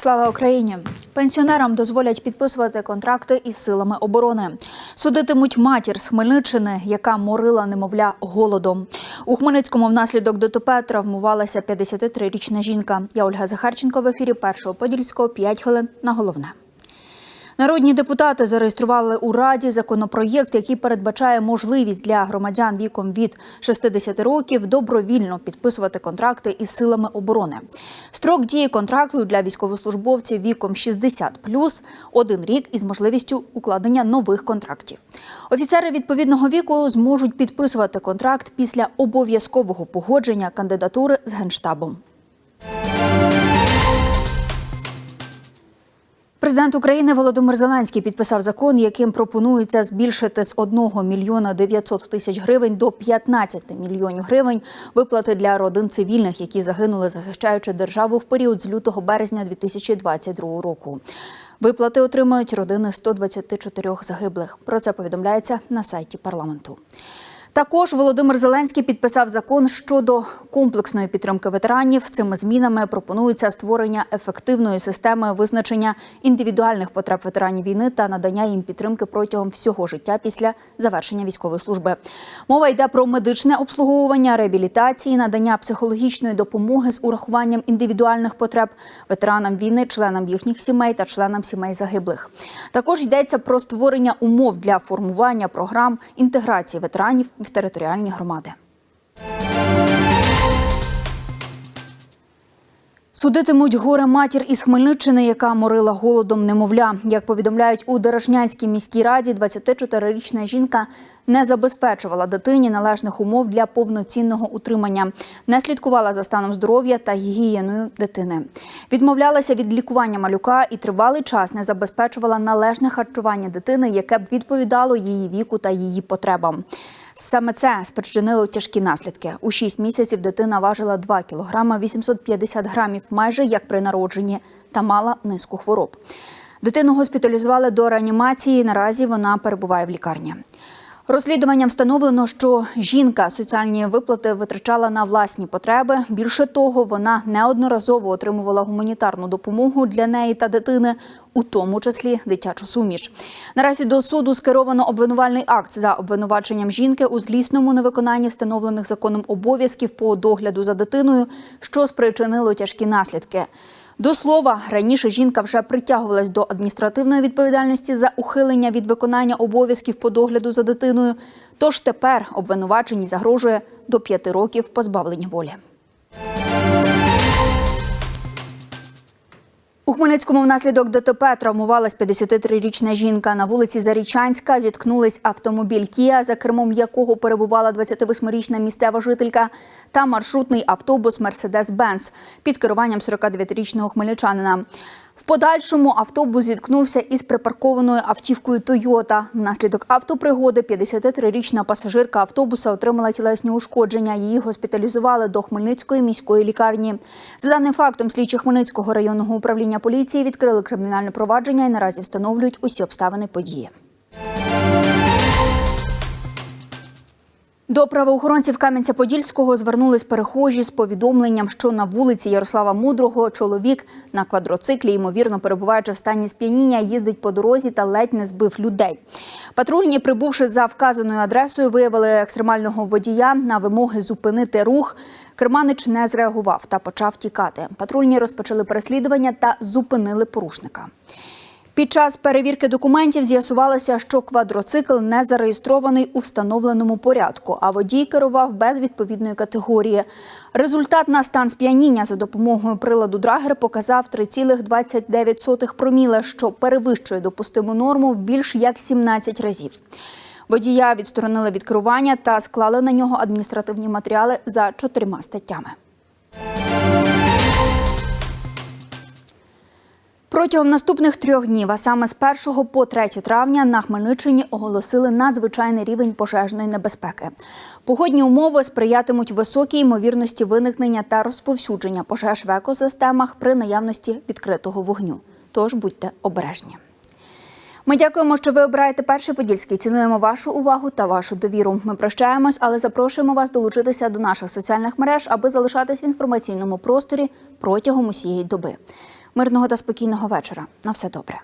Слава Україні! Пенсіонерам дозволять підписувати контракти із силами оборони. Судитимуть матір з Хмельниччини, яка морила немовля голодом. У Хмельницькому внаслідок ДТП травмувалася 53-річна жінка. Я Ольга Захарченко в ефірі першого подільського 5 хвилин на головне. Народні депутати зареєстрували у Раді законопроєкт, який передбачає можливість для громадян віком від 60 років добровільно підписувати контракти із силами оборони. Строк дії контракту для військовослужбовців віком 60 плюс один рік із можливістю укладення нових контрактів. Офіцери відповідного віку зможуть підписувати контракт після обов'язкового погодження кандидатури з генштабом. Президент України Володимир Зеленський підписав закон, яким пропонується збільшити з 1 мільйона 900 тисяч гривень до 15 мільйонів гривень виплати для родин цивільних, які загинули, захищаючи державу в період з лютого березня 2022 року. Виплати отримають родини 124 загиблих. Про це повідомляється на сайті парламенту. Також Володимир Зеленський підписав закон щодо комплексної підтримки ветеранів. Цими змінами пропонується створення ефективної системи визначення індивідуальних потреб ветеранів війни та надання їм підтримки протягом всього життя після завершення військової служби. Мова йде про медичне обслуговування, реабілітації, надання психологічної допомоги з урахуванням індивідуальних потреб ветеранам війни, членам їхніх сімей та членам сімей загиблих. Також йдеться про створення умов для формування програм інтеграції ветеранів в територіальні громади. Судитимуть горе матір із Хмельниччини, яка морила голодом немовля. Як повідомляють у Дерешнянській міській раді, 24-річна жінка не забезпечувала дитині належних умов для повноцінного утримання, не слідкувала за станом здоров'я та гігієною дитини. Відмовлялася від лікування малюка і тривалий час не забезпечувала належне харчування дитини, яке б відповідало її віку та її потребам. Саме це спричинило тяжкі наслідки. У 6 місяців дитина важила 2 кілограма 850 грамів, майже як при народженні, та мала низку хвороб. Дитину госпіталізували до реанімації. Наразі вона перебуває в лікарні. Розслідуванням встановлено, що жінка соціальні виплати витрачала на власні потреби. Більше того, вона неодноразово отримувала гуманітарну допомогу для неї та дитини, у тому числі дитячу суміш. Наразі до суду скеровано обвинувальний акт за обвинуваченням жінки у злісному невиконанні встановлених законом обов'язків по догляду за дитиною, що спричинило тяжкі наслідки. До слова, раніше жінка вже притягувалась до адміністративної відповідальності за ухилення від виконання обов'язків по догляду за дитиною. Тож тепер обвинуваченій загрожує до п'яти років позбавлення волі. У Хмельницькому внаслідок ДТП травмувалась 53-річна жінка. На вулиці Зарічанська зіткнулись автомобіль Кія, за кермом якого перебувала 28-річна місцева жителька, та маршрутний автобус Мерседес-Бенц під керуванням 49-річного хмельничанина. В подальшому автобус зіткнувся із припаркованою автівкою Тойота. Внаслідок автопригоди 53-річна пасажирка автобуса отримала тілесні ушкодження. Її госпіталізували до Хмельницької міської лікарні. За даним фактом, слідчі Хмельницького районного управління поліції відкрили кримінальне провадження і наразі встановлюють усі обставини події. До правоохоронців Кам'янця-Подільського звернулись перехожі з повідомленням, що на вулиці Ярослава Мудрого чоловік на квадроциклі, ймовірно, перебуваючи в стані сп'яніння, їздить по дорозі та ледь не збив людей. Патрульні, прибувши за вказаною адресою, виявили екстремального водія на вимоги зупинити рух. Керманич не зреагував та почав тікати. Патрульні розпочали переслідування та зупинили порушника. Під час перевірки документів з'ясувалося, що квадроцикл не зареєстрований у встановленому порядку, а водій керував без відповідної категорії. Результат на стан сп'яніння за допомогою приладу Драгер показав 3,29 проміле, що перевищує допустиму норму в більш як 17 разів. Водія відсторонили від керування та склали на нього адміністративні матеріали за чотирма статтями. Протягом наступних трьох днів, а саме з 1 по 3 травня, на Хмельниччині оголосили надзвичайний рівень пожежної небезпеки. Погодні умови сприятимуть високій ймовірності виникнення та розповсюдження пожеж в екосистемах при наявності відкритого вогню. Тож будьте обережні. Ми дякуємо, що ви обираєте перший подільський. Цінуємо вашу увагу та вашу довіру. Ми прощаємось, але запрошуємо вас долучитися до наших соціальних мереж, аби залишатись в інформаційному просторі протягом усієї доби. Мирного та спокійного вечора. На все добре.